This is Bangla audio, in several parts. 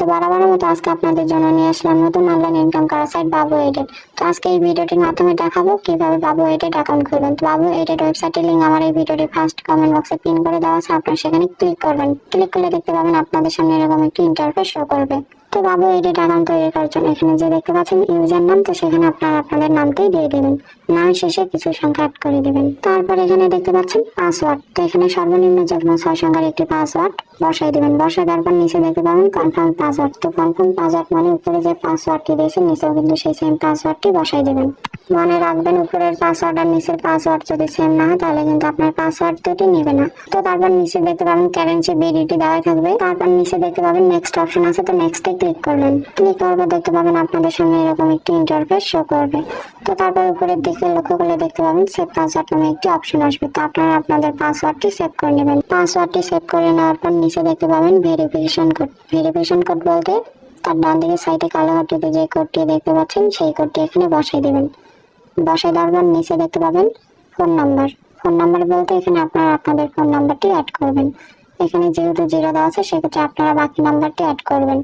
তো বরাবরের মতো আজকে আপনাদের জন্য নিয়ে আসলাম নতুন অনলাইন ইনকাম করা সাইট বাবু এডেড তো আজকে এই ভিডিওটির মাধ্যমে দেখাবো কীভাবে বাবু এডেড অ্যাকাউন্ট খুলবেন। তো বাবু এডেড ওয়েবসাইটের লিঙ্ক আমার এই ভিডিওটি ফার্স্ট কমেন্ট বক্সে পিন করে দেওয়া আছে। আপনারা সেখানে ক্লিক করবেন। ক্লিক করলে দেখতে পাবেন আপনাদের সামনে এরকম একটি ইন্টারফেস শো করবে। তো বাবু এডিট অ্যাকাউন্ট তৈরি করার জন্য। এখানে যে দেখতে পাচ্ছেন ইউজার নাম, তো সেখানে আপনারা আপনাদের নামটাই দিয়ে দেবেন। নাম শেষে কিছু সংখ্যা অ্যাড করে দেবেন। তারপর এখানে দেখতে পাচ্ছেন পাসওয়ার্ড তো এখানে সর্বনিম্ন যুগ্ম ছয় সংখ্যার একটি পাসওয়ার্ড বসাই দেবেন। বসাই দেওয়ার পর নিচে দেখতে পাবেন কনফার্ম পাসওয়ার্ড তো কনফার্ম পাসওয়ার্ড মানে উপরে যে পাসওয়ার্ডটি দিয়েছেন, নিচেও কিন্তু সেই সেম পাসওয়ার্ডটি বসাই দেবেন। মনে রাখবেন, উপরের পাসওয়ার্ড আর নিচের পাসওয়ার্ড যদি সেম না হয়, তাহলে কিন্তু আপনার পাসওয়ার্ড দুটি নেবে না। তো তারপর নিচে দেখতে পাবেন কারেন্সি বিডিটি দেওয়া থাকবে। তারপর নিচে দেখতে পাবেন নেক্সট অপশন আছে, তো নেক্সটে ক্লিক করবেন। ক্লিক করার দেখতে পাবেন আপনাদের সামনে এরকম একটি ইন্টারফেস শো করবে। তো তারপর উপরের দিকে লক্ষ্য করলে দেখতে পাবেন সেভ পাসওয়ার্ড নামে একটি অপশন আসবে। তো আপনারা আপনাদের পাসওয়ার্ডটি সেভ করে নেবেন। পাসওয়ার্ডটি সেভ করে নেওয়ার পর নিচে দেখতে পাবেন ভেরিফিকেশন কোড ভেরিফিকেশন কোড বলতে তার ডান দিকে সাইডে কালো ঘরটিতে যে কোডটি দেখতে পাচ্ছেন, সেই কোডটি এখানে বসাই দেবেন। বসাই দেওয়ার নিচে দেখতে পাবেন ফোন নাম্বার। ফোন নাম্বার বলতে এখানে আপনারা আপনাদের ফোন নাম্বারটি অ্যাড করবেন। এখানে যেহেতু জিরো দেওয়া আছে, সেক্ষেত্রে আপনারা বাকি নাম্বারটি অ্যাড করবেন।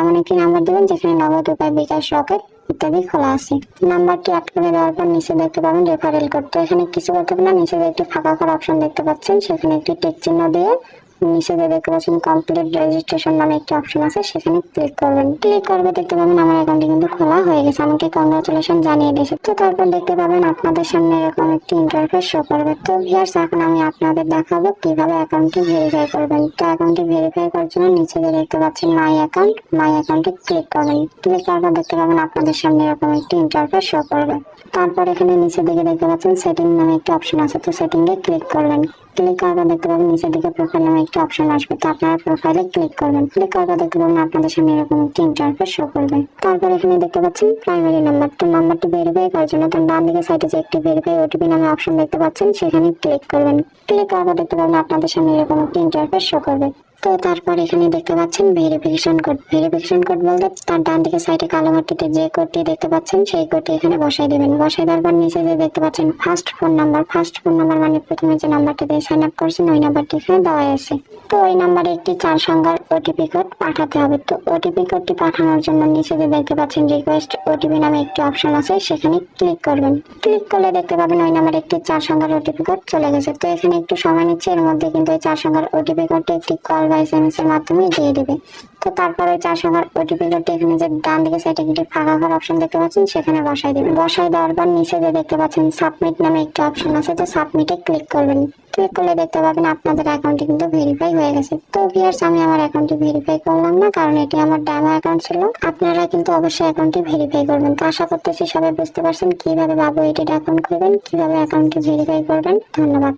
এমন একটি নাম্বার দেবেন, যেখানে নগদ, উপায়, বিকাশ, রকেট ইত্যাদি খোলা আছে। নাম্বারটি অ্যাড করে দেওয়ার পর নিচে দেখতে পাবেন রেফারেল কোড তো এখানে কিছু করতে না, নিচে একটি ফাঁকা করা অপশন দেখতে পাচ্ছেন, সেখানে একটি টেক চিহ্ন দিয়ে নিচে দেখতে পাচ্ছেন কমপ্লিট রেজিস্ট্রেশন নামে একটি অপশন আছে, সেখানে ক্লিক করবেন। ক্লিক করবে দেখতে পাবেন আমার অ্যাকাউন্টটি কিন্তু খোলা হয়ে গেছে। আমাকে কংগ্রাচুলেশন জানিয়ে দিয়েছে। তো তারপর দেখতে পাবেন আপনাদের সামনে এরকম একটি ইন্টারফেস শো করবে। তো ভিয়ার্স এখন আমি আপনাদের দেখাবো কীভাবে অ্যাকাউন্টটি ভেরিফাই করবেন। তো অ্যাকাউন্টটি ভেরিফাই করার জন্য নিচে দেখতে পাচ্ছেন মাই অ্যাকাউন্ট মাই অ্যাকাউন্টে ক্লিক করবেন। ক্লিক করার দেখতে পাবেন আপনাদের সামনে এরকম একটি ইন্টারফেস শো করবে। তারপর এখানে নিচের দিকে দেখতে পাচ্ছেন সেটিং নামে একটি অপশন আছে। তো সেটিং এ ক্লিক করবেন। ক্লিক করার দেখতে পাবেন নিচের দিকে প্রোফাইল নামে একটি অপশন আসবে, তো আপনারা প্রোফাইলে ক্লিক করবেন। ক্লিক করবে দেখবেন আপনাদের সামনে এরকম একটি ইন্টারফেস শো করবে। তারপর এখানে দেখতে পাচ্ছেন প্রাইমারি নাম্বার তো নাম্বারটি ভেরিফাই করার জন্য তার ডান দিকে সাইডে যে একটি ভেরিফাই ওটিপি নামে অপশন দেখতে পাচ্ছেন, সেখানে ক্লিক করবেন। ক্লিক করার দেখতে পাবেন আপনাদের সামনে এরকম একটি ইন্টারফেস শো করবে। তো তারপর এখানে দেখতে পাচ্ছেন ভেরিফিকেশন কোড ভেরিফিকেশন কোড বলতে তার ডান দিকে সাইডে কালো ঘরটিতে যে কোডটি দেখতে পাচ্ছেন, সেই কোডটি এখানে বসাই দেবেন। বসাই দেওয়ার পর নিচে যে দেখতে পাচ্ছেন first phone number first phone number মানে প্রথমে যে নাম্বারটি দিয়ে সাইন আপ করছেন, ওই নাম্বারটি এখানে দেওয়া আছে। তো ওই নাম্বারে একটি চার সংখ্যার ওটিপি কোড পাঠাতে হবে। তো ওটিপি কোডটি পাঠানোর জন্য নিচে যে দেখতে পাচ্ছেন রিকোয়েস্ট ওটিপি নামে একটি অপশন আছে, সেখানে ক্লিক করবেন। ক্লিক করলে দেখতে পাবেন ওই নাম্বারে একটি চার সংখ্যার ওটিপি কোড চলে গেছে। তো এখানে একটু সময় নিচ্ছে, এর মধ্যে কিন্তু ওই চার সংখ্যার ওটিপি কোডটি একটি কল বা এসএমএস এর মাধ্যমে দিয়ে দেবে। তো তারপর ওই ওটিপি কোডটি এখানে যে ডান দিকে সাইডে একটি ফাঁকা ঘর অপশন দেখতে পাচ্ছেন, সেখানে দেবেন দেওয়ার পর নিচে যে দেখতে পাচ্ছেন সাবমিট নামে একটি অপশন আছে, তো সাবমিটে ক্লিক করবেন। ক্লিক করলে দেখতে পাবেন আপনাদের অ্যাকাউন্টটি কিন্তু ভেরিফাই হয়ে গেছে। তো ভিয়ার্স আমি আমার অ্যাকাউন্টটি ভেরিফাই করলাম না, কারণ এটি আমার ড্যামো অ্যাকাউন্ট ছিল। আপনারা কিন্তু অবশ্যই অ্যাকাউন্টটি ভেরিফাই করবেন। তো আশা করতেছি সবাই বুঝতে পারছেন কীভাবে বাবু এটির অ্যাকাউন্ট খুলবেন কীভাবে অ্যাকাউন্টটি ভেরিফাই করবেন। ধন্যবাদ।